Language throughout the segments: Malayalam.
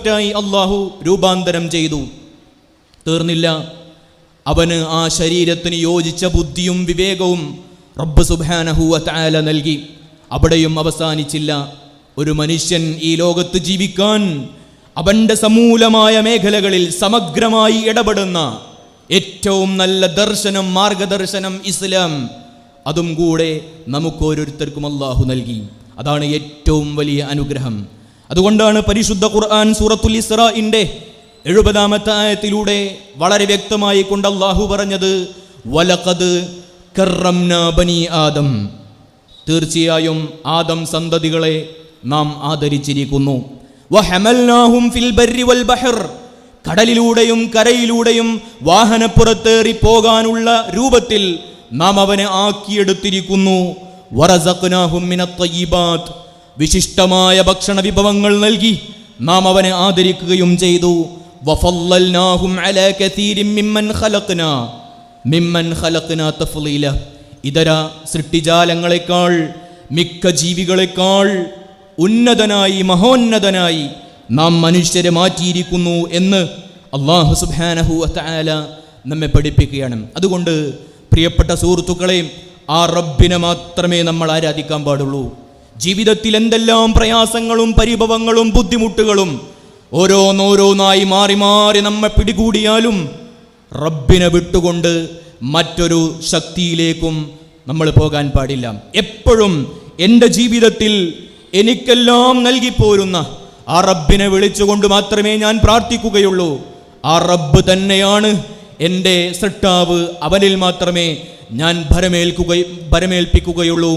പെർഫെക്റ്റായി അള്ളാഹു രൂപാന്തരം ചെയ്തു. തീർന്നില്ല. അവന് ആ ശരീരത്തിന് യോജിച്ച ബുദ്ധിയും വിവേകവും റബ്ബ് സുബാനഹുവ താല നൽകി. അവിടെയും അവസാനിച്ചില്ല. ഒരു മനുഷ്യൻ ഈ ലോകത്ത് ജീവിക്കാൻ അവന്റെ സമൂലമായ മേഖലകളിൽ സമഗ്രമായി ഇടപെടുന്ന ഏറ്റവും നല്ല ദർശനം മാർഗദർശനം ഇസ്ലാം. അതും കൂടെ നമുക്ക് ഓരോരുത്തർക്കും അള്ളാഹു നൽകി. അതാണ് ഏറ്റവും വലിയ അനുഗ്രഹം. അതുകൊണ്ടാണ് പരിശുദ്ധ ഖുർആൻ സൂറത്തുൽ ഇസ്രാഇന്റെ എഴുപതാമത്തെ ആയത്തിലൂടെ വളരെ വ്യക്തമായി കൊണ്ട് അള്ളാഹു പറഞ്ഞത് കറംനാ ബനി ആദം. തീർച്ചയായും ആദം സന്തതികളെ നാം ആദരിച്ചിരിക്കുന്നു. ഫിൽ ബർരി വൽ ബഹർ. കടലിലൂടെയും കരയിലൂടെയും വാഹനപ്പുറത്തേറി പോകാനുള്ള രൂപത്തിൽ നാം അവനെ ആക്കിയെടുത്തിരിക്കുന്നു. വറസഖ്നാഹും മിനത്ത്. വിശിഷ്ടമായ ഭക്ഷണ വിഭവങ്ങൾ നൽകി നാം അവനെ ആദരിക്കുകയും ചെയ്തു. ഇതര സൃഷ്ടിജാലങ്ങളെക്കാൾ മിക്ക ജീവികളെക്കാൾ ഉന്നതനായി മഹോന്നതനായി നാം മനുഷ്യരെ മാറ്റിയിരിക്കുന്നു എന്ന് അള്ളാഹു സുബാനഹു അല നമ്മെ പഠിപ്പിക്കുകയാണ്. അതുകൊണ്ട് പ്രിയപ്പെട്ട സുഹൃത്തുക്കളെയും ആ റബ്ബിനെ മാത്രമേ നമ്മൾ ആരാധിക്കാൻ പാടുള്ളൂ. ജീവിതത്തിൽ എന്തെല്ലാം പ്രയാസങ്ങളും പരിഭവങ്ങളും ബുദ്ധിമുട്ടുകളും ഓരോന്നോരോന്നായി മാറി മാറി നമ്മെ പിടികൂടിയാലും റബ്ബിനെ വിട്ടുകൊണ്ട് മറ്റൊരു ശക്തിയിലേക്കും നമ്മൾ പോകാൻ പാടില്ല. എപ്പോഴും എന്റെ ജീവിതത്തിൽ എനിക്കെല്ലാം നൽകിപ്പോരുന്ന ആ റബ്ബിനെ വിളിച്ചുകൊണ്ട് മാത്രമേ ഞാൻ പ്രാർത്ഥിക്കുകയുള്ളൂ. ആ റബ്ബ് തന്നെയാണ് എന്റെ സൃഷ്ടാവ്. അവനിൽ മാത്രമേ ഞാൻ ഭരമേൽക്കുക ഭരമേൽപ്പിക്കുകയുള്ളൂ.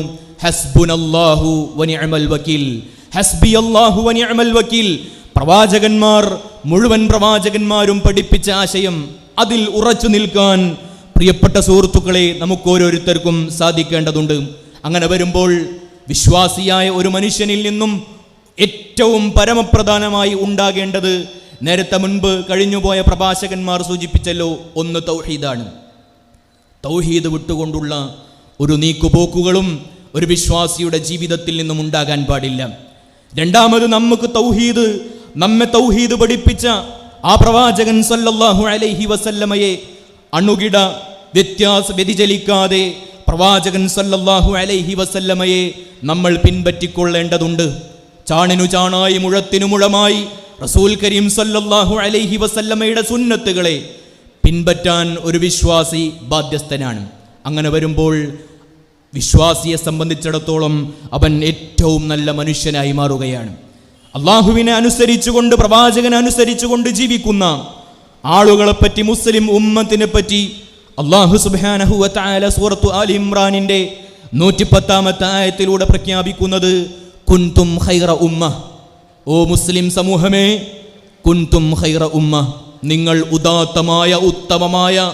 പ്രവാചകന്മാർ മുഴുവൻ പ്രവാചകന്മാരും പഠിപ്പിച്ച ആശയം അതിൽ ഉറച്ചു നിൽക്കാൻ പ്രിയപ്പെട്ട സുഹൃത്തുക്കളെ നമുക്ക് ഓരോരുത്തർക്കും സാധിക്കേണ്ടതുണ്ട്. അങ്ങനെ വരുമ്പോൾ വിശ്വാസിയായ ഒരു മനുഷ്യനിൽ നിന്നും ഏറ്റവും പരമപ്രധാനമായി ഉണ്ടാകേണ്ടത് നേരത്തെ മുൻപ് കഴിഞ്ഞുപോയ പ്രഭാഷകന്മാർ സൂചിപ്പിച്ചല്ലോ ഒന്ന് തൗഹീദാണ്. തൗഹീദ് വിട്ടുകൊണ്ടുള്ള ഒരു നീക്കുപോക്കുകളും ഒരു വിശ്വാസിയുടെ ജീവിതത്തിൽ നിന്നും ഉണ്ടാകാൻ പാടില്ല. രണ്ടാമത് നമുക്ക് തൗഹീദ് നമ്മെ തൗഹീദ് പഠിപ്പിച്ച ആ പ്രവാചകൻ സല്ലല്ലാഹു അലൈഹി വസല്ലമയെ അണുകിട വ്യത്യാസ വ്യതിചലിക്കാതെ പ്രവാചകൻ സല്ലല്ലാഹു അലൈഹി വസല്ലമയെ നമ്മൾ പിൻപറ്റിക്കൊള്ളേണ്ടതുണ്ട്. ചാണിനു ചാണായി മുഴത്തിനു മുഴമായി റസൂൽ കരീം സല്ലല്ലാഹു അലൈഹി വസല്ലമയുടെ സുന്നത്തുകളെ പിൻപറ്റാൻ ഒരു വിശ്വാസി ബാധ്യസ്ഥനാണ്. അങ്ങനെ വരുമ്പോൾ വിശ്വാസിയെ സംബന്ധിച്ചിടത്തോളം അവൻ ഏറ്റവും നല്ല മനുഷ്യനായി മാറുകയാണ്. അള്ളാഹുവിനെ അനുസരിച്ചുകൊണ്ട് പ്രവാചകനെ അനുസരിച്ചുകൊണ്ട് ജീവിക്കുന്ന ആളുകളെ പറ്റി മുസ്ലിം ഉമ്മത്തിനെ പറ്റി അള്ളാഹു സുബാനഹു താല സൂറത്തു ആലി ഇമ്രാനിന്റെ നൂറ്റിപ്പത്താമത്തെ ആയത്തിലൂടെ പ്രഖ്യാപിക്കുന്നത് കുൻതും ഖൈറ ഉമ്മ. ഓ മുസ്ലിം സമൂഹമേ കുൻതും ഖൈറ ഉമ്മ. നിങ്ങൾ ഉദാത്തമായ ഉത്തമമായ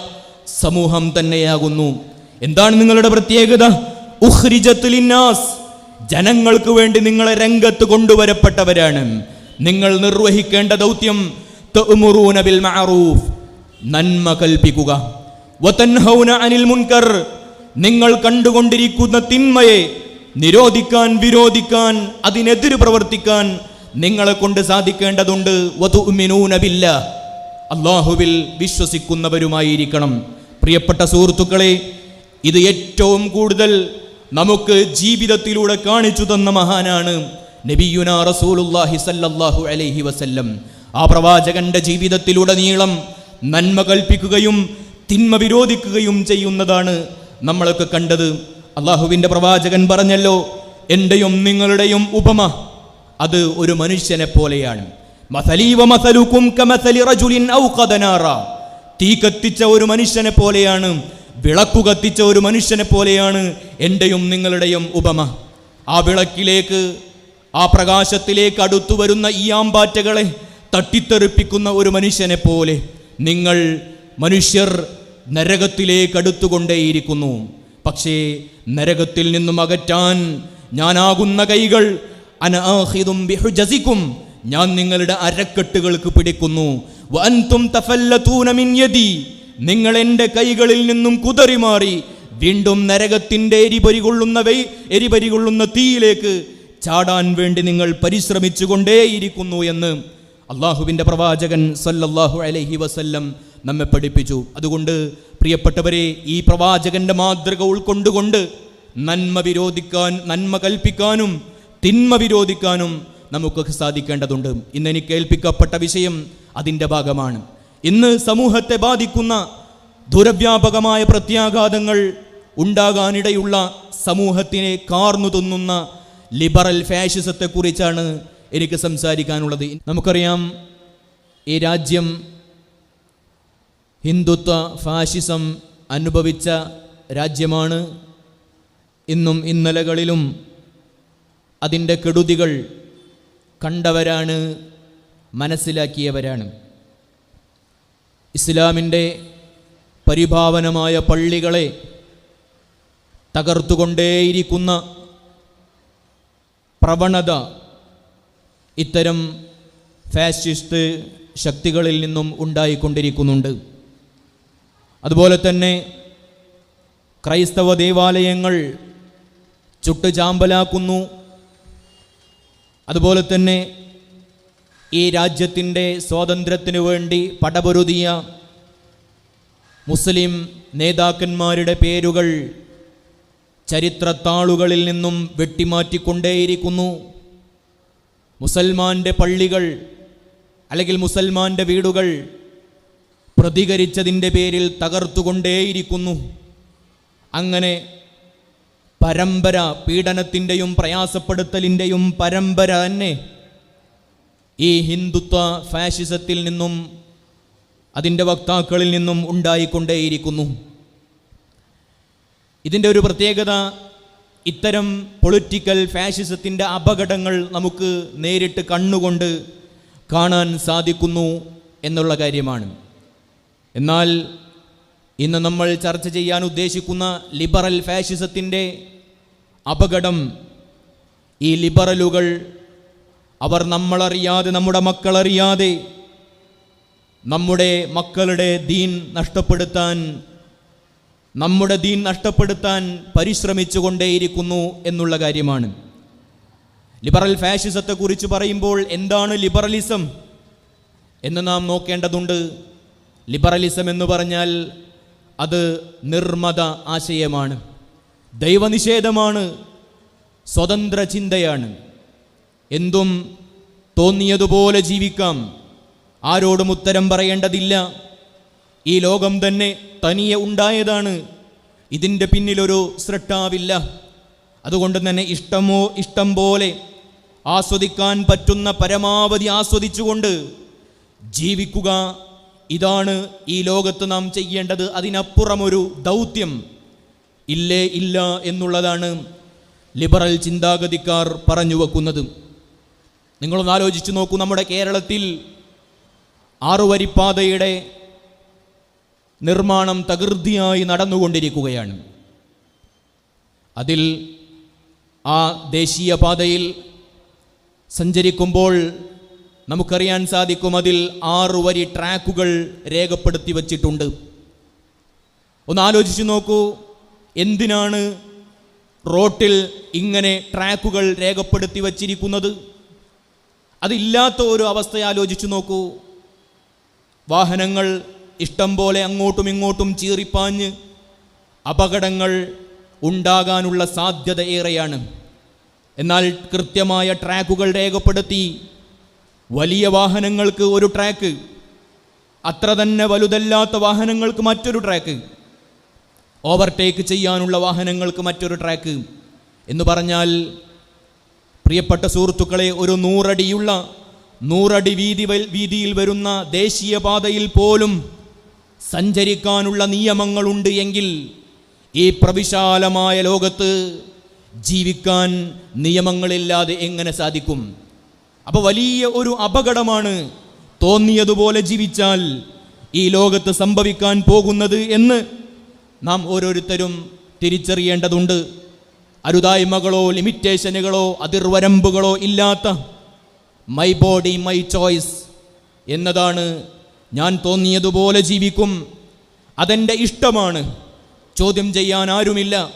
സമൂഹം തന്നെയാകുന്നു. എന്താണ് നിങ്ങളുടെ പ്രത്യേകത? ജനങ്ങൾക്ക് വേണ്ടി നിങ്ങളെ രംഗത്ത് കൊണ്ടുവരപ്പെട്ടവരാണ്. നിങ്ങൾ നിർവഹിക്കേണ്ട ദൗത്യം ബിൽ മഅറൂഫ്. നന്മ കൽപ്പിക്കുക. അനിൽ മുൻകർ. നിങ്ങൾ കണ്ടുകൊണ്ടിരിക്കുന്ന തിന്മയെ നിരോധിക്കാൻ വിരോധിക്കാൻ അതിനെതിര് പ്രവർത്തിക്കാൻ നിങ്ങളെ കൊണ്ട് സാധിക്കേണ്ടതുണ്ട്. അള്ളാഹുവിൽ വിശ്വസിക്കുന്നവരുമായിരിക്കണം. പ്രിയപ്പെട്ട സുഹൃത്തുക്കളെ ഇത് ഏറ്റവും കൂടുതൽ നമുക്ക് ജീവിതത്തിലൂടെ കാണിച്ചു തന്ന മഹാനാണ് നബിയുന റസൂലുല്ലാഹി സല്ലല്ലാഹു അലൈഹി വസല്ലം. ആ പ്രവാചകന്റെ ജീവിതത്തിലുടനീളം നന്മ കൽപ്പിക്കുകയും തിന്മ വിരോധിക്കുകയും ചെയ്യുന്നതാണ് നമ്മളൊക്കെ കണ്ടത്. അള്ളാഹുവിന്റെ പ്രവാചകൻ പറഞ്ഞല്ലോ എന്റെയും നിങ്ങളുടെയും ഉപമ അത് ഒരു മനുഷ്യനെ പോലെയാണ്. തീ കത്തിച്ച ഒരു മനുഷ്യനെ പോലെയാണ് വിളക്കു കത്തിച്ച ഒരു മനുഷ്യനെ പോലെയാണ് എന്റെയും നിങ്ങളുടെയും ഉപമ. ആ വിളക്കിലേക്ക് ആ പ്രകാശത്തിലേക്ക് അടുത്തു വരുന്ന ഈ ആമ്പാറ്റകളെ തട്ടിത്തെറിപ്പിക്കുന്ന ഒരു മനുഷ്യനെ പോലെ നിങ്ങൾ മനുഷ്യർ നരകത്തിലേക്ക് അടുത്തുകൊണ്ടേയിരിക്കുന്നു. പക്ഷേ നരകത്തിൽ നിന്നും അകറ്റാൻ ഞാനാകുന്ന കൈകൾ അനാഹിതും ബിഹുജസിക്കും. ഞാൻ നിങ്ങളുടെ അരക്കെട്ടുകൾക്ക് പിടിക്കുന്നു. വൻതും തഫല്ലതൂന മിൻ യദി. നിങ്ങൾ എന്റെ കൈകളിൽ നിന്നും കുതറി മാറി വീണ്ടും നരകത്തിന്റെ എരിപരികൊള്ളുന്ന വൈ എരിപരികൊള്ളുന്ന തീയിലേക്ക് ചാടാൻ വേണ്ടി നിങ്ങൾ പരിശ്രമിച്ചു കൊണ്ടേയിരിക്കുന്നു എന്ന് അള്ളാഹുവിന്റെ പ്രവാചകൻ സല്ലല്ലാഹു അലഹി വസല്ലം നമ്മെ പഠിപ്പിച്ചു. അതുകൊണ്ട് പ്രിയപ്പെട്ടവരെ ഈ പ്രവാചകന്റെ മാതൃക ഉൾക്കൊണ്ടുകൊണ്ട് നന്മ വിരോധിക്കാൻ നന്മ കൽപ്പിക്കാനും തിന്മ വിരോധിക്കാനും നമുക്ക് സാധിക്കേണ്ടതുണ്ട്. ഇന്നെനിക്ക് ഏൽപ്പിക്കപ്പെട്ട വിഷയം അതിന്റെ ഭാഗമാണ്. ഇന്ന് സമൂഹത്തെ ബാധിക്കുന്ന ദുരവ്യാപകമായ പ്രത്യാഘാതങ്ങൾ ഉണ്ടാകാനിടയുള്ള സമൂഹത്തിനെ കാർന്നു തിന്നുന്ന ലിബറൽ ഫാഷിസത്തെക്കുറിച്ചാണ് എനിക്ക് സംസാരിക്കാനുള്ളത്. നമുക്കറിയാം ഈ രാജ്യം ഹിന്ദുത്വ ഫാഷിസം അനുഭവിച്ച രാജ്യമാണ്. ഇന്നും ഇന്നലകളിലും അതിന്റെ കെടുതികൾ കണ്ടവരാണ് മനസ്സിലാക്കിയവരാണ്. ഇസ്ലാമിന്റെ പരിഭാവനമായ പള്ളികളെ തകർത്തുകൊണ്ടേയിരിക്കുന്ന പ്രവണത ഇത്തരം ഫാസിസ്റ്റ് ശക്തികളിൽ നിന്നും ഉണ്ടായിക്കൊണ്ടിരിക്കുന്നുണ്ട്. അതുപോലെ തന്നെ ക്രൈസ്തവ ദേവാലയങ്ങൾ ചുട്ടുചാമ്പലാക്കുന്നു. അതുപോലെ തന്നെ ഈ രാജ്യത്തിന്റെ സ്വാതന്ത്ര്യത്തിനു വേണ്ടി പടപൊരുതിയ മുസ്ലിം നേതാക്കന്മാരുടെ പേരുകൾ ചരിത്രത്താളുകളിൽ നിന്നും വെട്ടിമാറ്റിക്കൊണ്ടേയിരിക്കുന്നു. മുസൽമാന്റെ പള്ളികൾ അല്ലെങ്കിൽ മുസൽമാന്റെ വീടുകൾ പ്രതികരിച്ചതിന്റെ പേരിൽ തകർത്തുകൊണ്ടേയിരിക്കുന്നു. അങ്ങനെ പരമ്പര പീഡനത്തിന്റെയും പ്രയാസപ്പെടുത്തലിന്റെയും പരമ്പര തന്നെ ഈ ഹിന്ദുത്വ ഫാഷിസത്തിൽ നിന്നും അതിന്റെ വക്താക്കളിൽ നിന്നും ഉണ്ടായിക്കൊണ്ടേയിരിക്കുന്നു. ഇതിന്റെ ഒരു പ്രത്യേകത ഇത്തരം പൊളിറ്റിക്കൽ ഫാഷിസത്തിന്റെ അപകടങ്ങൾ നമുക്ക് നേരിട്ട് കണ്ണുകൊണ്ട് കാണാൻ സാധിക്കുന്നു എന്നുള്ള കാര്യമാണ്. എന്നാൽ ഇന്ന് നമ്മൾ ചർച്ച ചെയ്യാൻ ഉദ്ദേശിക്കുന്ന ലിബറൽ ഫാഷിസത്തിന്റെ അപകടം ഈ ലിബറലുകൾ അവർ നമ്മളറിയാതെ നമ്മുടെ മക്കളറിയാതെ നമ്മുടെ മക്കളുടെ ദീൻ നഷ്ടപ്പെടുത്താൻ നമ്മുടെ ദീൻ നഷ്ടപ്പെടുത്താൻ പരിശ്രമിച്ചു കൊണ്ടേയിരിക്കുന്നു എന്നുള്ള കാര്യമാണ്. ലിബറൽ ഫാഷിസത്തെക്കുറിച്ച് പറയുമ്പോൾ എന്താണ് ലിബറലിസം എന്ന് നാം നോക്കേണ്ടതുണ്ട്. ലിബറലിസം എന്ന് പറഞ്ഞാൽ അത് നിർമ്മത ആശയമാണ് ദൈവനിഷേധമാണ് സ്വതന്ത്ര ചിന്തയാണ്. എന്തും തോന്നിയതുപോലെ ജീവിക്കാം. ആരോടും ഉത്തരം പറയേണ്ടതില്ല. ഈ ലോകം തന്നെ തനിയെ ഉണ്ടായതാണ്. ഇതിന്റെ പിന്നിലൊരു സൃഷ്ടാവില്ല അതുകൊണ്ട് തന്നെ ഇഷ്ടമോ ഇഷ്ടം പോലെ ആസ്വദിക്കാൻ പറ്റുന്ന പരമാവധി ആസ്വദിച്ചുകൊണ്ട് ജീവിക്കുക ഇതാണ് ഈ ലോകത്ത് നാം ചെയ്യേണ്ടത്. അതിനപ്പുറമൊരു ദൗത്യം ഇല്ലേ ഇല്ല എന്നുള്ളതാണ് ലിബറൽ ചിന്താഗതിക്കാർ പറഞ്ഞു വെക്കുന്നത്. നിങ്ങളൊന്ന് ആലോചിച്ച് നോക്കൂ നമ്മുടെ കേരളത്തിൽ ആറുവരിപ്പാതയുടെ നിർമ്മാണം തകൃതിയായി നടന്നുകൊണ്ടിരിക്കുകയാണ്. അതിൽ ആ ദേശീയപാതയിൽ സഞ്ചരിക്കുമ്പോൾ നമുക്കറിയാൻ സാധിക്കും അതിൽ ആറു വരി ട്രാക്കുകൾ രേഖപ്പെടുത്തി വച്ചിട്ടുണ്ട്. ഒന്ന് ആലോചിച്ച് നോക്കൂ എന്തിനാണ് റോട്ടിൽ ഇങ്ങനെ ട്രാക്കുകൾ രേഖപ്പെടുത്തി വച്ചിരിക്കുന്നത്? അതില്ലാത്ത ഒരു അവസ്ഥ ആലോചിച്ചു നോക്കൂ. വാഹനങ്ങൾ ഇഷ്ടം പോലെ അങ്ങോട്ടും ഇങ്ങോട്ടും ചീറിപ്പാഞ്ഞ് അപകടങ്ങൾ ഉണ്ടാകാനുള്ള സാധ്യത ഏറെയാണ്. എന്നാൽ കൃത്യമായ ട്രാക്കുകൾ രേഖപ്പെടുത്തി വലിയ വാഹനങ്ങൾക്ക് ഒരു ട്രാക്ക് അത്ര തന്നെ വലുതല്ലാത്ത വാഹനങ്ങൾക്ക് മറ്റൊരു ട്രാക്ക് ഓവർടേക്ക് ചെയ്യാനുള്ള വാഹനങ്ങൾക്ക് മറ്റൊരു ട്രാക്ക് എന്ന് പറഞ്ഞാൽ പ്രിയപ്പെട്ട സുഹൃത്തുക്കളെ ഒരു നൂറടിയുള്ള നൂറടി വീതി വീതിയിൽ വരുന്ന ദേശീയപാതയിൽ പോലും സഞ്ചരിക്കാനുള്ള നിയമങ്ങളുണ്ട് എങ്കിൽ ഈ പ്രവിശാലമായ ലോകത്ത് ജീവിക്കാൻ നിയമങ്ങളില്ലാതെ എങ്ങനെ സാധിക്കും? അപ്പോൾ വലിയ ഒരു അപകടമാണ് തോന്നിയതുപോലെ ജീവിച്ചാൽ ഈ ലോകത്ത് സംഭവിക്കാൻ പോകുന്നത് എന്ന് നാം ഓരോരുത്തരും തിരിച്ചറിയേണ്ടതുണ്ട്. അരുതായ്മകളോ ലിമിറ്റേഷനുകളോ അതിർവരമ്പുകളോ ഇല്ലാത്ത മൈ ബോഡി മൈ ചോയ്സ് എന്നതാണ് ഞാൻ തോന്നിയതുപോലെ ജീവിക്കും. അതെന്റെ ഇഷ്ടമാണ്. ചോദ്യം ചെയ്യാൻ ആരുമില്ല.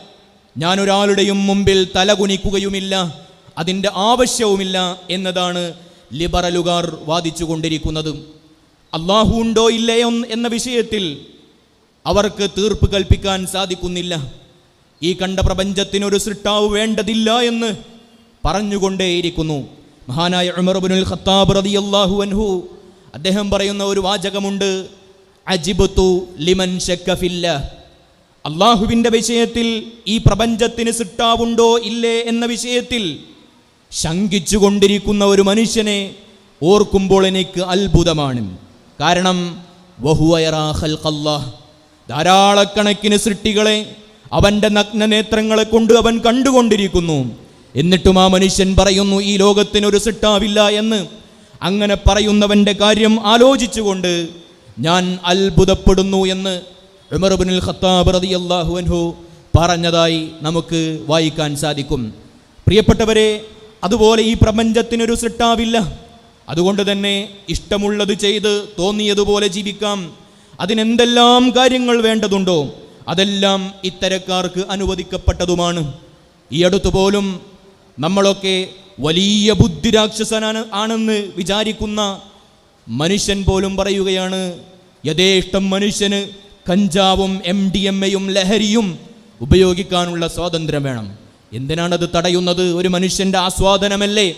ഞാനൊരാളുടെയും മുമ്പിൽ തലകുനിക്കുകയുമില്ല അതിന്റെ ആവശ്യവുമില്ല എന്നതാണ് ലിബറലുകാർ വാദിച്ചു കൊണ്ടിരിക്കുന്നത് അള്ളാഹു ഉണ്ടോ ഇല്ലയോ എന്ന വിഷയത്തിൽ അവർക്ക് തീർപ്പ് കൽപ്പിക്കാൻ സാധിക്കുന്നില്ല. ഈ കണ്ട പ്രപഞ്ചത്തിനൊരു സൃഷ്ടാവ് വേണ്ടതില്ല എന്ന് പറഞ്ഞുകൊണ്ടേയിരിക്കുന്നു. മഹാനായ ഉമർബുനുൽ ഖത്താബ് റതി അള്ളാഹു അൻഹു അദ്ദേഹം പറയുന്ന ഒരു വാചകമുണ്ട് അജിബത്തു ലിമൻ ഷക്കഫില്ല അള്ളാഹുവിന്റെ വിഷയത്തിൽ ഈ പ്രപഞ്ചത്തിന് സിട്ടാവുണ്ടോ ഇല്ലേ എന്ന വിഷയത്തിൽ ശങ്കിച്ചുകൊണ്ടിരിക്കുന്ന ഒരു മനുഷ്യനെ ഓർക്കുമ്പോൾ എനിക്ക് അത്ഭുതമാണ്. കാരണം വഹുവയറാ ഖൽഖല്ലാഹ്. ധാരാളക്കണക്കിന് സൃഷ്ടികളെ അവന്റെ നഗ്നനേത്രങ്ങളെ കൊണ്ട് അവൻ കണ്ടുകൊണ്ടിരിക്കുന്നു. എന്നിട്ടും ആ മനുഷ്യൻ പറയുന്നു ഈ ലോകത്തിനൊരു സിട്ടാവില്ല എന്ന്. അങ്ങനെ പറയുന്നവന്റെ കാര്യം ആലോചിച്ചുകൊണ്ട് ഞാൻ അത്ഭുതപ്പെടുന്നു എന്ന് ഉമർബിനുൽ ഖത്താബ് പറഞ്ഞതായി നമുക്ക് വായിക്കാൻ സാധിക്കും. പ്രിയപ്പെട്ടവരെ അതുപോലെ ഈ പ്രപഞ്ചത്തിനൊരു സിട്ടാവില്ല. അതുകൊണ്ട് തന്നെ ഇഷ്ടമുള്ളത് ചെയ്ത് തോന്നിയതുപോലെ ജീവിക്കാം. അതിനെന്തെല്ലാം കാര്യങ്ങൾ വേണ്ടതുണ്ടോ? അതെല്ലാം ഇത്തരക്കാർക്ക് അനുവദിക്കപ്പെട്ടതുമാണ്. ഈ അടുത്തു പോലും നമ്മളൊക്കെ വലിയ ബുദ്ധിരാക്ഷസനാണ് ആണെന്ന് വിചാരിക്കുന്ന മനുഷ്യൻ പോലും പറയുകയാണ് യഥേഷ്ടം മനുഷ്യന് കഞ്ചാവും എം ഡി എം എയും ലഹരിയും ഉപയോഗിക്കാനുള്ള സ്വാതന്ത്ര്യം വേണം. എന്തിനാണത് തടയുന്നത്? ഒരു മനുഷ്യന്റെ ആസ്വാദനമല്ലേ?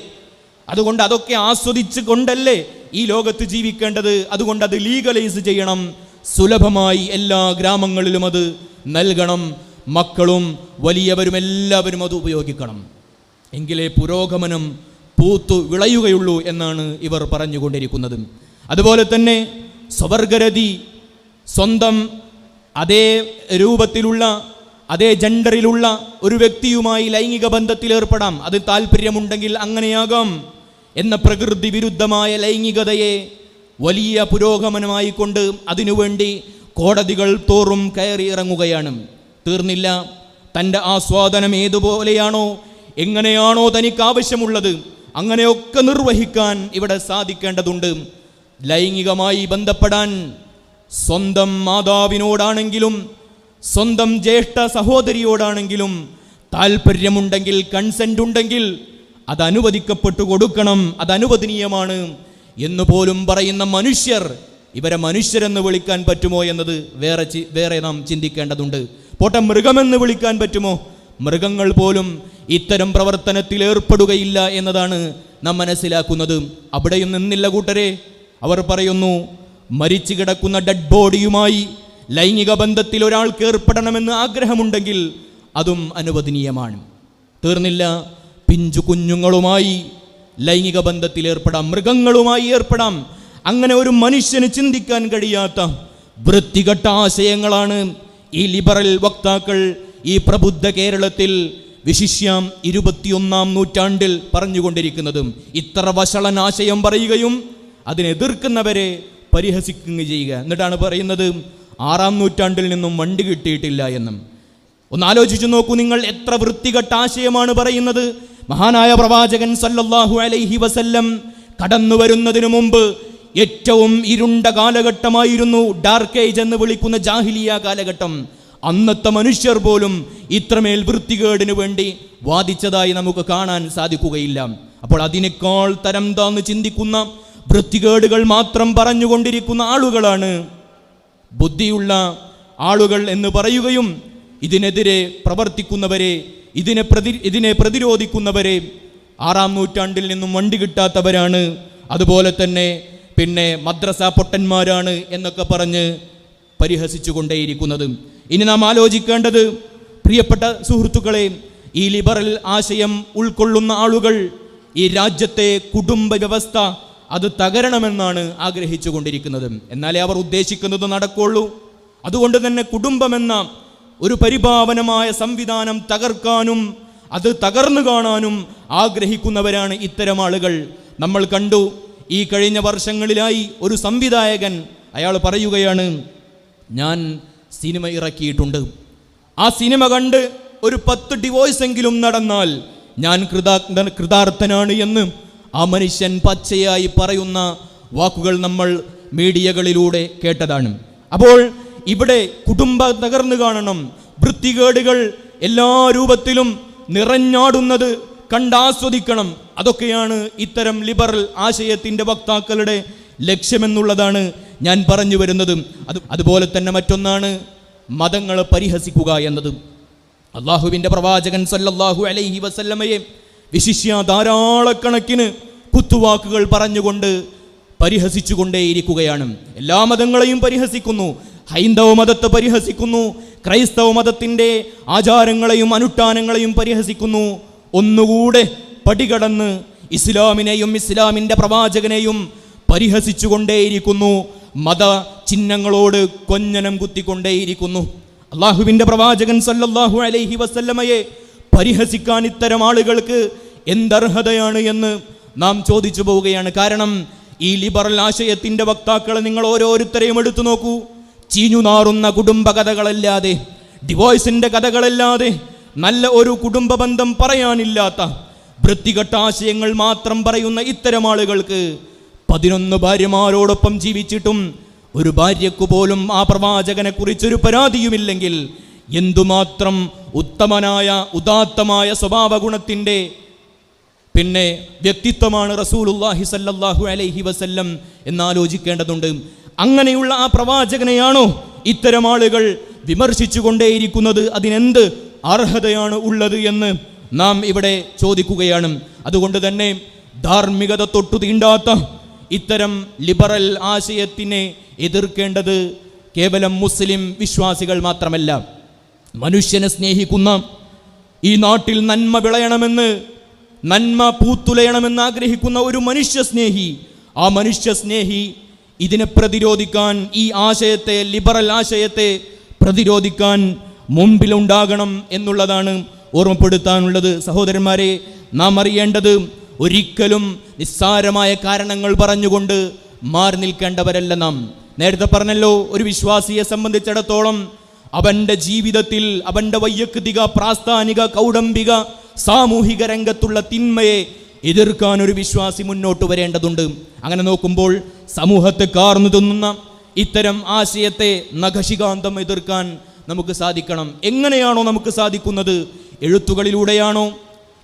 അതുകൊണ്ട് അതൊക്കെ ആസ്വദിച്ച് കൊണ്ടല്ലേ ഈ ലോകത്ത് ജീവിക്കേണ്ടത്? അതുകൊണ്ട് അത് ലീഗലൈസ് ചെയ്യണം. സുലഭമായി എല്ലാ ഗ്രാമങ്ങളിലും അത് നൽകണം. മക്കളും വലിയവരും എല്ലാവരും അത് ഉപയോഗിക്കണം. എങ്കിലേ പുരോഗമനം പൂത്തു വിളയുകയുള്ളൂ എന്നാണ് ഇവർ പറഞ്ഞുകൊണ്ടിരിക്കുന്നത്. അതുപോലെ തന്നെ സ്വവർഗരതി സ്വന്തം അതേ രൂപത്തിലുള്ള അതേ ജെൻഡറിലുള്ള ഒരു വ്യക്തിയുമായി ലൈംഗിക ബന്ധത്തിൽ ഏർപ്പെടാം അത് താല്പര്യമുണ്ടെങ്കിൽ അങ്ങനെയാകാം. എന്ന പ്രകൃതി വിരുദ്ധമായ ലൈംഗികതയെ വലിയ പുരോഗമനമായി കൊണ്ട് അതിനുവേണ്ടി കോടതികൾ തോറും കയറി ഇറങ്ങുകയാണ് തീർന്നില്ല. തന്റെ ആസ്വാദനം ഏതുപോലെയാണോ എങ്ങനെയാണോ തനിക്ക് ആവശ്യമുള്ളത് അങ്ങനെയൊക്കെ നിർവഹിക്കാൻ ഇവിടെ സാധിക്കേണ്ടതുണ്ട്. ലൈംഗികമായി ബന്ധപ്പെടാൻ സ്വന്തം മാതാവിനോടാണെങ്കിലും സ്വന്തം ജ്യേഷ്ഠ സഹോദരിയോടാണെങ്കിലും താല്പര്യമുണ്ടെങ്കിൽ കൺസെന്റ് ഉണ്ടെങ്കിൽ അത് അനുവദിക്കപ്പെട്ടു കൊടുക്കണം അത് അനുവദനീയമാണ് എന്ന് പോലും പറയുന്ന മനുഷ്യർ ഇവരെ മനുഷ്യരെന്ന് വിളിക്കാൻ പറ്റുമോ എന്നത് വേറെ വേറെ നാം ചിന്തിക്കേണ്ടതുണ്ട്. പോട്ടെ മൃഗമെന്ന് വിളിക്കാൻ പറ്റുമോ? മൃഗങ്ങൾ പോലും ഇത്തരം പ്രവർത്തനത്തിൽ ഏർപ്പെടുകയില്ല എന്നതാണ് നാം മനസ്സിലാക്കുന്നത്. അവിടെയും നിന്നില്ല കൂട്ടരെ. അവർ പറയുന്നു മരിച്ചു കിടക്കുന്ന ഡെഡ് ബോഡിയുമായി ലൈംഗിക ബന്ധത്തിൽ ഒരാൾക്ക് ഏർപ്പെടണമെന്ന് ആഗ്രഹമുണ്ടെങ്കിൽ അതും അനുവദനീയമാണ്. തീർന്നില്ല. പിഞ്ചു കുഞ്ഞുങ്ങളുമായി ലൈംഗിക ബന്ധത്തിൽ ഏർപ്പെടാം മൃഗങ്ങളുമായി ഏർപ്പെടാം. അങ്ങനെ ഒരു മനുഷ്യന് ചിന്തിക്കാൻ കഴിയാത്ത വൃത്തികെട്ട ആശയങ്ങളാണ് ഈ ലിബറൽ വക്താക്കൾ ഈ പ്രബുദ്ധ കേരളത്തിൽ വിശിഷ്യാം ഇരുപത്തിയൊന്നാം നൂറ്റാണ്ടിൽ പറഞ്ഞുകൊണ്ടിരിക്കുന്നതും. ഇത്ര വഷളൻ ആശയം പറയുകയും അതിനെ എതിർക്കുന്നവരെ പരിഹസിക്കുകയും ചെയ്യുക. എന്നിട്ടാണ് പറയുന്നത് ആറാം നൂറ്റാണ്ടിൽ നിന്നും വണ്ടി കിട്ടിയിട്ടില്ല എന്നും. ഒന്ന് ആലോചിച്ചു നോക്കൂ നിങ്ങൾ എത്ര വൃത്തികെട്ട ആശയമാണ് പറയുന്നത്. മഹാനായ പ്രവാചകൻ സല്ലല്ലാഹു അലൈഹി വസല്ലം കടന്നു വരുന്നതിനു മുമ്പ് ഏറ്റവും ഇരുണ്ട കാലഘട്ടമായിരുന്നു ഡാർക്ക് ഏജ് എന്ന് വിളിക്കുന്ന ജാഹിലിയ കാലഘട്ടം. അന്നത്തെ മനുഷ്യർ പോലും ഇത്രമേൽ വൃത്തികേടിനു വേണ്ടി വാദിച്ചതായി നമുക്ക് കാണാൻ സാധിക്കുകയില്ല. അപ്പോൾ അതിനേക്കാൾ തരം താന്ന് ചിന്തിക്കുന്ന വൃത്തികേടുകൾ മാത്രം പറഞ്ഞുകൊണ്ടിരിക്കുന്ന ആളുകളാണ് ബുദ്ധിയുള്ള ആളുകൾ എന്ന് പറയുകയും ഇതിനെതിരെ പ്രവർത്തിക്കുന്നവരെ ഇതിനെ പ്രതി ഇതിനെ പ്രതിരോധിക്കുന്നവരെ ആറാം നൂറ്റാണ്ടിൽ നിന്നും വണ്ടി കിട്ടാത്തവരാണ്. അതുപോലെ തന്നെ പിന്നെ മദ്രസ പൊട്ടന്മാരാണ് എന്നൊക്കെ പറഞ്ഞ് പരിഹസിച്ചു കൊണ്ടേയിരിക്കുന്നത് ഇനി നാം ആലോചിക്കേണ്ടത് പ്രിയപ്പെട്ട സുഹൃത്തുക്കളെ ഈ ലിബറൽ ആശയം ഉൾക്കൊള്ളുന്ന ആളുകൾ ഈ രാജ്യത്തെ കുടുംബ വ്യവസ്ഥ അത് തകരണമെന്നാണ് ആഗ്രഹിച്ചു കൊണ്ടിരിക്കുന്നത് എന്നാലേ അവർ ഉദ്ദേശിക്കുന്നത് നടക്കുള്ളൂ. അതുകൊണ്ട് തന്നെ കുടുംബമെന്ന ഒരു പരിപാവനമായ സംവിധാനം തകർക്കാനും അത് തകർന്നു കാണാനും ആഗ്രഹിക്കുന്നവരാണ് ഇത്തരം ആളുകൾ. നമ്മൾ കണ്ടു ഈ കഴിഞ്ഞ വർഷങ്ങളിലായി ഒരു സംവിധായകൻ അയാൾ പറയുകയാണ് ഞാൻ സിനിമ ഇറക്കിയിട്ടുണ്ട്. ആ സിനിമ കണ്ട് ഒരു പത്ത് ഡിവോഴ്സ് എങ്കിലും നടന്നാൽ ഞാൻ കൃതാർത്ഥ കൃതാർത്ഥനാണ് എന്ന് ആ മനുഷ്യൻ പച്ചയായി പറയുന്ന വാക്കുകൾ നമ്മൾ മീഡിയകളിലൂടെ കേട്ടതാണ്. അപ്പോൾ ഇവിടെ കുടുംബം തകർന്നു കാണണം. വൃത്തികേടുകൾ എല്ലാ രൂപത്തിലും നിറഞ്ഞാടുന്നത് കണ്ടാസ്വദിക്കണം. അതൊക്കെയാണ് ഇത്തരം ലിബറൽ ആശയത്തിന്റെ വക്താക്കളുടെ ലക്ഷ്യമെന്നുള്ളതാണ് ഞാൻ പറഞ്ഞു വരുന്നത്. അത് അതുപോലെ തന്നെ മറ്റൊന്നാണ് മതങ്ങളെ പരിഹസിക്കുക എന്നതും. അള്ളാഹുവിന്റെ പ്രവാചകൻ സല്ലല്ലാഹു അലൈഹി വസല്ലമയെ വിശിഷ്യ ധാരാളക്കണക്കിന് കുത്തുവാക്കുകൾ പറഞ്ഞുകൊണ്ട് പരിഹസിച്ചുകൊണ്ടേയിരിക്കുകയാണ്. എല്ലാ മതങ്ങളെയും പരിഹസിക്കുന്നു. ഹൈന്ദവ മതത്തെ പരിഹസിക്കുന്നു ക്രൈസ്തവ മതത്തിന്റെ ആചാരങ്ങളെയും അനുഷ്ഠാനങ്ങളെയും പരിഹസിക്കുന്നു. ഒന്നുകൂടെ പടികടന്ന് ഇസ്ലാമിനെയും ഇസ്ലാമിന്റെ പ്രവാചകനെയും പരിഹസിച്ചുകൊണ്ടേയിരിക്കുന്നു. മത ചിഹ്നങ്ങളോട് കൊഞ്ഞനം കുത്തിക്കൊണ്ടേയിരിക്കുന്നു. അള്ളാഹുവിന്റെ പ്രവാചകൻ സല്ലല്ലാഹു അലൈഹി വസല്ലമയെ പരിഹസിക്കാൻ ഇത്തരം ആളുകൾക്ക് എന്തർഹതയാണ് എന്ന് നാം ചോദിച്ചു പോവുകയാണ്. കാരണം ഈ ലിബറൽ ആശയത്തിന്റെ വക്താക്കളെ നിങ്ങൾ ഓരോരുത്തരെയും എടുത്തു നോക്കൂ. ചീഞ്ഞു നാറുന്ന കുടുംബ കഥകളല്ലാതെ നല്ല ഒരു കുടുംബ ബന്ധം പറയാനില്ലാത്ത വൃത്തികെട്ട ആശയങ്ങൾ മാത്രം പറയുന്ന ഇത്തരം ആളുകൾക്ക് പതിനൊന്ന് ഭാര്യമാരോടൊപ്പം ജീവിച്ചിട്ടും ഒരു ഭാര്യയ്ക്കു പോലും ആ പ്രവാചകനെ കുറിച്ചൊരു പരാതിയുമില്ലെങ്കിൽ എന്തുമാത്രം ഉത്തമനായ ഉദാത്തമായ സ്വഭാവ ഗുണത്തിന്റെ പിന്നെ വ്യക്തിത്വമാണ് റസൂലുല്ലാഹി സല്ലല്ലാഹു അലൈഹി വസല്ലം എന്നാലോചിക്കേണ്ടതുണ്ട്. അങ്ങനെയുള്ള ആ പ്രവാചകനെയാണോ ഇത്തരം ആളുകൾ വിമർശിച്ചു കൊണ്ടേയിരിക്കുന്നത് അതിനെന്ത് അർഹതയാണ് ഉള്ളത് എന്ന് നാം ഇവിടെ ചോദിക്കുകയാണ്. അതുകൊണ്ട് തന്നെ ധാർമ്മികത തൊട്ടു തീണ്ടാത്ത ഇത്തരം ലിബറൽ ആശയത്തിനെ എതിർക്കേണ്ടത് കേവലം മുസ്ലിം വിശ്വാസികൾ മാത്രമല്ല. മനുഷ്യനെ സ്നേഹിക്കുന്ന ഈ നാട്ടിൽ നന്മ വിളയണമെന്ന് നന്മ പൂത്തുലയണമെന്ന് ആഗ്രഹിക്കുന്ന ഒരു മനുഷ്യ സ്നേഹി ആ മനുഷ്യ സ്നേഹി ഇതിനെ പ്രതിരോധിക്കാൻ ഈ ആശയത്തെ ലിബറൽ ആശയത്തെ പ്രതിരോധിക്കാൻ മുമ്പിലുണ്ടാകണം എന്നുള്ളതാണ് ഓർമ്മപ്പെടുത്താനുള്ളത്. സഹോദരന്മാരെ നാം അറിയേണ്ടത് ഒരിക്കലും നിസ്സാരമായ കാരണങ്ങൾ പറഞ്ഞുകൊണ്ട് മാറി നിൽക്കേണ്ടവരല്ല നാം. നേരത്തെ പറഞ്ഞല്ലോ ഒരു വിശ്വാസിയെ സംബന്ധിച്ചിടത്തോളം അവന്റെ ജീവിതത്തിൽ അവന്റെ വൈയക്തിക പ്രാസ്ഥാനിക കൗടംബിക സാമൂഹിക രംഗത്തുള്ള തിന്മയെ എതിർക്കാൻ ഒരു വിശ്വാസി മുന്നോട്ട് വരേണ്ടതുണ്ട്. അങ്ങനെ നോക്കുമ്പോൾ സമൂഹത്തെ കാർന്നു തിന്നുന്ന ഇത്തരം ആശയത്തെ നഖശികാന്തം എതിർക്കാൻ നമുക്ക് സാധിക്കണം. എങ്ങനെയാണോ നമുക്ക് സാധിക്കുന്നത്? എഴുത്തുകളിലൂടെയാണോ?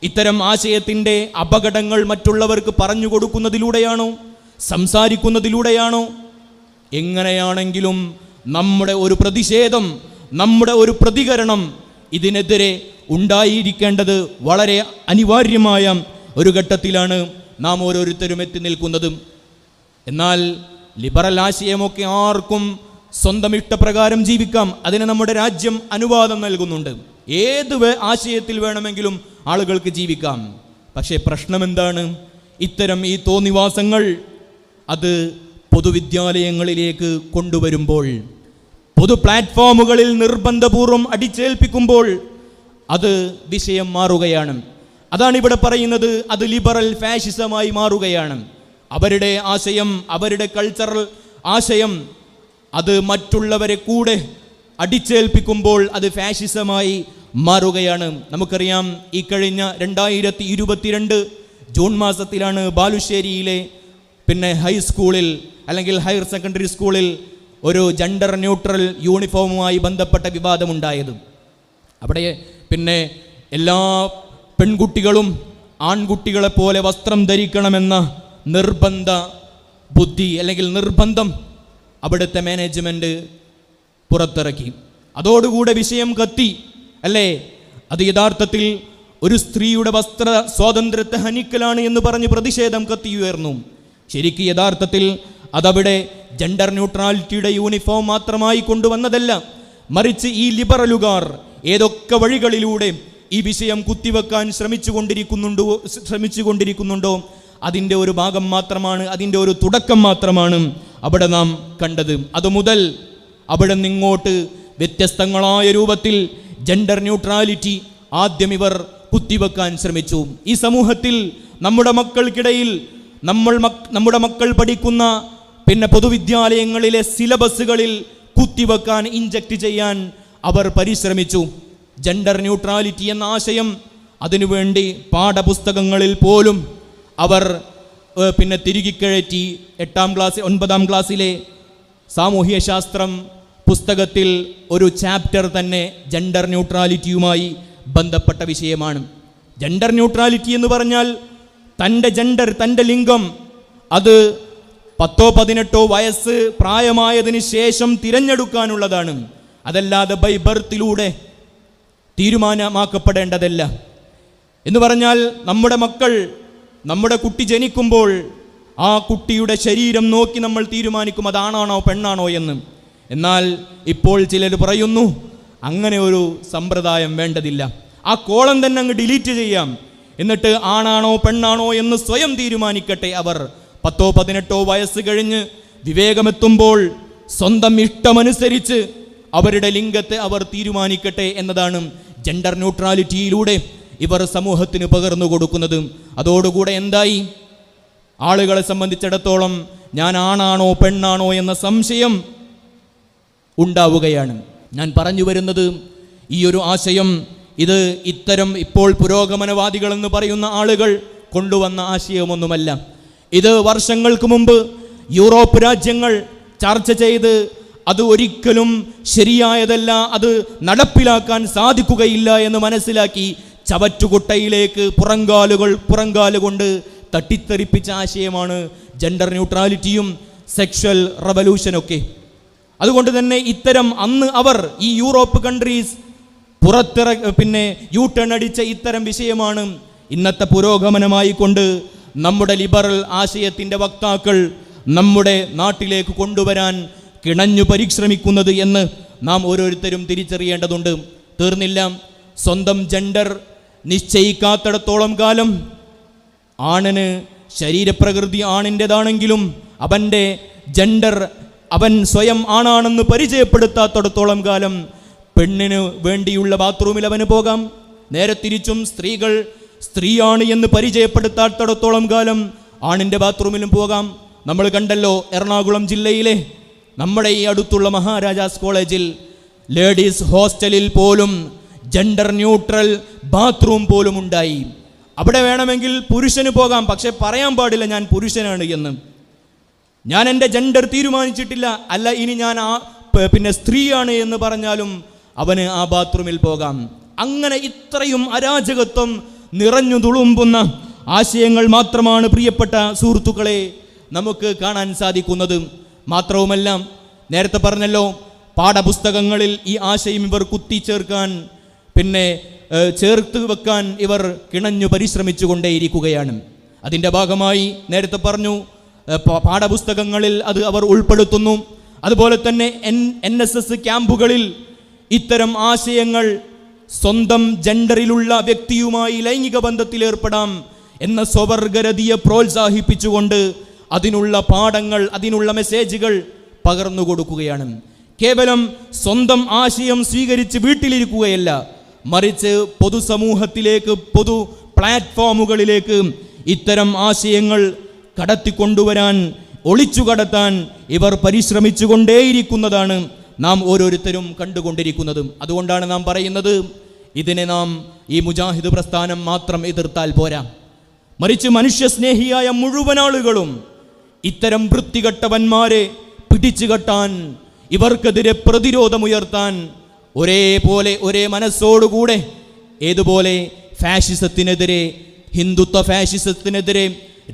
ഇത്തരം ആശയത്തിന്റെ അപകടങ്ങൾ മറ്റുള്ളവർക്ക് പറഞ്ഞു കൊടുക്കുന്നതിലൂടെയാണോ? സംസാരിക്കുന്നതിലൂടെയാണോ? എങ്ങനെയാണെങ്കിലും നമ്മുടെ ഒരു പ്രതിഷേധം നമ്മുടെ ഒരു പ്രതികരണം ഇതിനെതിരെ ഉണ്ടായിരിക്കേണ്ടത് വളരെ അനിവാര്യമായ ഒരു ഘട്ടത്തിലാണ് നാം ഓരോരുത്തരും എത്തി നിൽക്കുന്നതും. എന്നാൽ ലിബറൽ ആശയമൊക്കെ ആർക്കും സ്വന്തം ഇഷ്ടപ്രകാരം ജീവിക്കാം. അതിന് നമ്മുടെ രാജ്യം അനുവാദം നൽകുന്നുണ്ട്. ഏത് ആശയത്തിൽ വേണമെങ്കിലും ആളുകൾക്ക് ജീവിക്കാം. പക്ഷേ പ്രശ്നം എന്താണ്? ഇത്തരം ഈ തോന്നിവാസങ്ങൾ അത് പൊതുവിദ്യാലയങ്ങളിലേക്ക് കൊണ്ടുവരുമ്പോൾ പൊതു പ്ലാറ്റ്ഫോമുകളിൽ നിർബന്ധപൂർവം അടിച്ചേൽപ്പിക്കുമ്പോൾ അത് വിഷയം മാറുകയാണ്. അതാണ് ഇവിടെ പറയുന്നത്. അത് ലിബറൽ ഫാഷിസമായി മാറുകയാണ്. അവരുടെ ആശയം അവരുടെ കൾച്ചറൽ ആശയം അത് മറ്റുള്ളവരെ കൂടെ അടിച്ചേൽപ്പിക്കുമ്പോൾ അത് ഫാഷിസമായി മാറുകയാണ്. നമുക്കറിയാം ഈ കഴിഞ്ഞ രണ്ടായിരത്തി ഇരുപത്തിരണ്ട് ജൂൺ മാസത്തിലാണ് ബാലുശ്ശേരിയിലെ പിന്നെ ഹൈസ്കൂളിൽ അല്ലെങ്കിൽ ഹയർ സെക്കൻഡറി സ്കൂളിൽ ഒരു ജെൻഡർ ന്യൂട്രൽ യൂണിഫോമുമായി ബന്ധപ്പെട്ട വിവാദമുണ്ടായത്. അവിടെ പിന്നെ എല്ലാ പെൺകുട്ടികളും ആൺകുട്ടികളെ പോലെ വസ്ത്രം ധരിക്കണമെന്ന നിർബന്ധ ബുദ്ധി അല്ലെങ്കിൽ നിർബന്ധം അവിടുത്തെ മാനേജ്മെന്റ് പുറത്തിറക്കി. അതോടുകൂടെ വിഷയം കത്തി അല്ലേ? അത് യഥാർത്ഥത്തിൽ ഒരു സ്ത്രീയുടെ വസ്ത്ര സ്വാതന്ത്ര്യത്തെ ഹനിക്കലാണ് എന്ന് പറഞ്ഞ് പ്രതിഷേധം കത്തിയുയർന്നു ശരിക്ക് യഥാർത്ഥത്തിൽ അതവിടെ ജെൻഡർ ന്യൂട്രാലിറ്റിയുടെ യൂണിഫോം മാത്രമായി കൊണ്ടുവന്നതല്ല മറിച്ച് ഈ ലിബറലുകാർ ഏതൊക്കെ വഴികളിലൂടെ ഈ വിഷയം കുത്തിവെക്കാൻ ശ്രമിച്ചുകൊണ്ടിരിക്കുന്നുണ്ടോ ശ്രമിച്ചുകൊണ്ടിരിക്കുന്നുണ്ടോ? അതിന്റെ ഒരു ഭാഗം മാത്രമാണ് അതിന്റെ ഒരു തുടക്കം മാത്രമാണ് അവിടെ നാം കണ്ടത്. അതുമുതൽ അവിടെ നിങ്ങോട്ട് വ്യത്യസ്തങ്ങളായ രൂപത്തിൽ ജെൻഡർ ന്യൂട്രാലിറ്റി ആദ്യം ഇവർ കുത്തിവെക്കാൻ ശ്രമിച്ചു. ഈ സമൂഹത്തിൽ നമ്മുടെ മക്കൾക്കിടയിൽ നമ്മൾ നമ്മുടെ മക്കൾ പഠിക്കുന്ന പിന്നെ പൊതുവിദ്യാലയങ്ങളിലെ സിലബസുകളിൽ കുത്തിവെക്കാൻ ഇഞ്ചക്ട് ചെയ്യാൻ അവർ പരിശ്രമിച്ചു. ജെൻഡർ ന്യൂട്രാലിറ്റി എന്ന ആശയം അതിനുവേണ്ടി പാഠപുസ്തകങ്ങളിൽ പോലും അവർ പിന്നെ തിരുകിക്കഴറ്റി എട്ടാം ക്ലാസ് ഒൻപതാം ക്ലാസ്സിലെ സാമൂഹ്യ ശാസ്ത്രം പുസ്തകത്തിൽ ഒരു ചാപ്റ്റർ തന്നെ ജെൻഡർ ന്യൂട്രാലിറ്റിയുമായി ബന്ധപ്പെട്ട വിഷയമാണ്. ജെൻഡർ ന്യൂട്രാലിറ്റി എന്ന് പറഞ്ഞാൽ തന്റെ ജെൻഡർ തന്റെ ലിംഗം അത് പത്തോ പതിനെട്ടോ വയസ്സ് പ്രായമായതിനു ശേഷം തിരഞ്ഞെടുക്കാനുള്ളതാണ്. അതല്ലാതെ ബൈ ബർത്തിലൂടെ തീരുമാനമാക്കപ്പെടേണ്ടതല്ല. എന്ന് പറഞ്ഞാൽ നമ്മുടെ മക്കൾ നമ്മുടെ കുട്ടി ജനിക്കുമ്പോൾ ആ കുട്ടിയുടെ ശരീരം നോക്കി നമ്മൾ തീരുമാനിക്കും അതാണാണോ പെണ്ണാണോ എന്ന്. എന്നാൽ ഇപ്പോൾ ചിലർ പറയുന്നു അങ്ങനെ ഒരു സമ്പ്രദായം വേണ്ടതില്ല. ആ കോളം തന്നെ അങ്ങ് ഡിലീറ്റ് ചെയ്യാം. എന്നിട്ട് ആണാണോ പെണ്ണാണോ എന്ന് സ്വയം തീരുമാനിക്കട്ടെ അവർ. പത്തോ പതിനെട്ടോ വയസ്സ് കഴിഞ്ഞ് വിവേകമെത്തുമ്പോൾ സ്വന്തം ഇഷ്ടമനുസരിച്ച് അവരുടെ ലിംഗത്തെ അവർ തീരുമാനിക്കട്ടെ എന്നതാണ് ജെൻഡർ ന്യൂട്രാലിറ്റിയിലൂടെ ഇവർ സമൂഹത്തിന് പകർന്നു കൊടുക്കുന്നത്. അതോടുകൂടെ എന്തായി? ആളുകളെ സംബന്ധിച്ചിടത്തോളം ഞാൻ ആണാണോ പെണ്ണാണോ എന്ന സംശയം ഉണ്ടാവുകയാണ്. ഞാൻ പറഞ്ഞു വരുന്നത് ഈ ഒരു ആശയം ഇത് ഇത്തരം ഇപ്പോൾ പുരോഗമനവാദികളെന്ന് പറയുന്ന ആളുകൾ കൊണ്ടുവന്ന ആശയമൊന്നുമല്ല. ഇത് വർഷങ്ങൾക്ക് മുമ്പ് യൂറോപ്പ് രാജ്യങ്ങൾ ചർച്ച ചെയ്ത് അത് ഒരിക്കലും ശരിയായതല്ല അത് നടപ്പിലാക്കാൻ സാധിക്കുകയില്ല എന്ന് മനസ്സിലാക്കി ചവറ്റുകുട്ടയിലേക്ക് പുറങ്കാലുകൾ പുറങ്കാലുകൊണ്ട് തട്ടിത്തെറിപ്പിച്ച ആശയമാണ് ജെൻഡർ ന്യൂട്രാലിറ്റിയും സെക്ഷൽ റവല്യൂഷനൊക്കെ അതുകൊണ്ട് തന്നെ ഇത്തരം അന്ന് അവർ ഈ യൂറോപ്പ് കൺട്രീസ് പുറത്തിറ പിന്നെ യു ടേൺ അടിച്ച ഇത്തരം വിഷയമാണ് ഇന്നത്തെ പുരോഗമനമായി കൊണ്ട് നമ്മുടെ ലിബറൽ ആശയത്തിന്റെ വക്താക്കൾ നമ്മുടെ നാട്ടിലേക്ക് കൊണ്ടുവരാൻ കിണഞ്ഞു പരിശ്രമിക്കുന്നത് എന്ന് നാം ഓരോരുത്തരും തിരിച്ചറിയേണ്ടതുണ്ട്. തീർന്നില്ല. സ്വന്തം ജെൻഡർ നിശ്ചയിക്കാത്തിടത്തോളം കാലം ആണിന് ശരീരപ്രകൃതി ആണിന്റെതാണെങ്കിലും അവന്റെ ജെൻഡർ അവൻ സ്വയം ആണാണെന്ന് പരിചയപ്പെടുത്താത്തിടത്തോളം കാലം പെണ്ണിന് വേണ്ടിയുള്ള ബാത്റൂമിൽ അവന് പോകാം. നേരെ തിരിച്ചും സ്ത്രീകൾ സ്ത്രീയാണ് എന്ന് പരിചയപ്പെടുത്താത്തിടത്തോളം കാലം ആണിന്റെ ബാത്റൂമിലും പോകാം. നമ്മൾ കണ്ടല്ലോ എറണാകുളം ജില്ലയിലെ നമ്മുടെ ഈ അടുത്തുള്ള മഹാരാജാസ് കോളേജിൽ ലേഡീസ് ഹോസ്റ്റലിൽ പോലും ജെൻഡർ ന്യൂട്രൽ ബാത്റൂം പോലും ഉണ്ടായി. അവിടെ വേണമെങ്കിൽ പുരുഷന് പോകാം പക്ഷെ പറയാൻ പാടില്ല ഞാൻ പുരുഷനാണ് എന്ന്. ഞാൻ എന്റെ ജെൻഡർ തീരുമാനിച്ചിട്ടില്ല അല്ല ഇനി ഞാൻ ആ പിന്നെ സ്ത്രീയാണ് എന്ന് പറഞ്ഞാലും അവന് ആ ബാത്റൂമിൽ പോകാം. അങ്ങനെ ഇത്രയും അരാജകത്വം നിറഞ്ഞു തുളുമ്പുന്ന ആശയങ്ങൾ മാത്രമാണ് പ്രിയപ്പെട്ട സുഹൃത്തുക്കളെ നമുക്ക് കാണാൻ സാധിക്കുന്നത്. മാത്രവുമല്ല നേരത്തെ പറഞ്ഞല്ലോ പാഠപുസ്തകങ്ങളിൽ ഈ ആശയം ഇവർ കുത്തിച്ചേർക്കാൻ പിന്നെ ചേർത്ത് വെക്കാൻ ഇവർ കിണഞ്ഞു പരിശ്രമിച്ചു കൊണ്ടേയിരിക്കുകയാണ് അതിന്റെ ഭാഗമായി നേരത്തെ പറഞ്ഞു പാഠപുസ്തകങ്ങളിൽ അത് അവർ ഉൾപ്പെടുത്തുന്നു. അതുപോലെ തന്നെ എൻ എൻ എസ് എസ് ക്യാമ്പുകളിൽ ഇത്തരം ആശയങ്ങൾ സ്വന്തം ജെൻഡറിലുള്ള വ്യക്തിയുമായി ലൈംഗിക ബന്ധത്തിൽ ഏർപ്പെടാം എന്ന സ്വവർഗരതിയെ പ്രോത്സാഹിപ്പിച്ചുകൊണ്ട് അതിനുള്ള പാഠങ്ങൾ അതിനുള്ള മെസ്സേജുകൾ പകർന്നു കൊടുക്കുകയാണ്. കേവലം സ്വന്തം ആശയം സ്വീകരിച്ച് വീട്ടിലിരിക്കുകയല്ല മറിച്ച് പൊതുസമൂഹത്തിലേക്ക് പൊതു പ്ലാറ്റ്ഫോമുകളിലേക്ക് ഇത്തരം ആശയങ്ങൾ കടത്തിക്കൊണ്ടുവരാൻ ഒളിച്ചു കടത്താൻ ഇവർ പരിശ്രമിച്ചുകൊണ്ടേയിരിക്കുന്നതാണ് നാം ഓരോരുത്തരും കണ്ടുകൊണ്ടിരിക്കുന്നതും. അതുകൊണ്ടാണ് നാം പറയുന്നത് ഇതിനെ നാം ഈ മുജാഹിദ് പ്രസ്ഥാനം മാത്രം എതിർത്താൽ പോരാ. മറിച്ച് മനുഷ്യസ്നേഹിയായ മുഴുവൻ ആളുകളും ഇത്തരം വൃത്തികെട്ടവന്മാരെ പിടിച്ചുകെട്ടാൻ ഇവർക്കെതിരെ പ്രതിരോധമുയർത്താൻ ഒരേപോലെ ഒരേ മനസ്സോടുകൂടെ ഏതുപോലെ ഫാഷിസത്തിനെതിരെ ഹിന്ദുത്വ ഫാഷിസത്തിനെതിരെ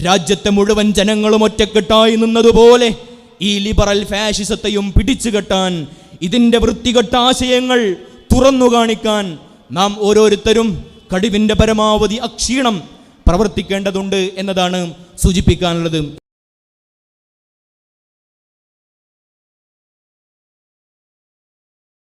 രാജ്യത്തെ മുഴുവൻ ജനങ്ങളും ഒറ്റക്കെട്ടായി നിന്നതുപോലെ ഈ ലിബറൽ ഫാഷിസത്തെയും പിടിച്ചുകെട്ടാൻ ഇതിന്റെ വൃത്തികെട്ട ആശയങ്ങൾ തുറന്നു കാണിക്കാൻ നാം ഓരോരുത്തരും കഴിവിന്റെ പരമാവധി അക്ഷീണം പ്രവർത്തിക്കേണ്ടതുണ്ട് എന്നതാണ് സൂചിപ്പിക്കാനുള്ളത്.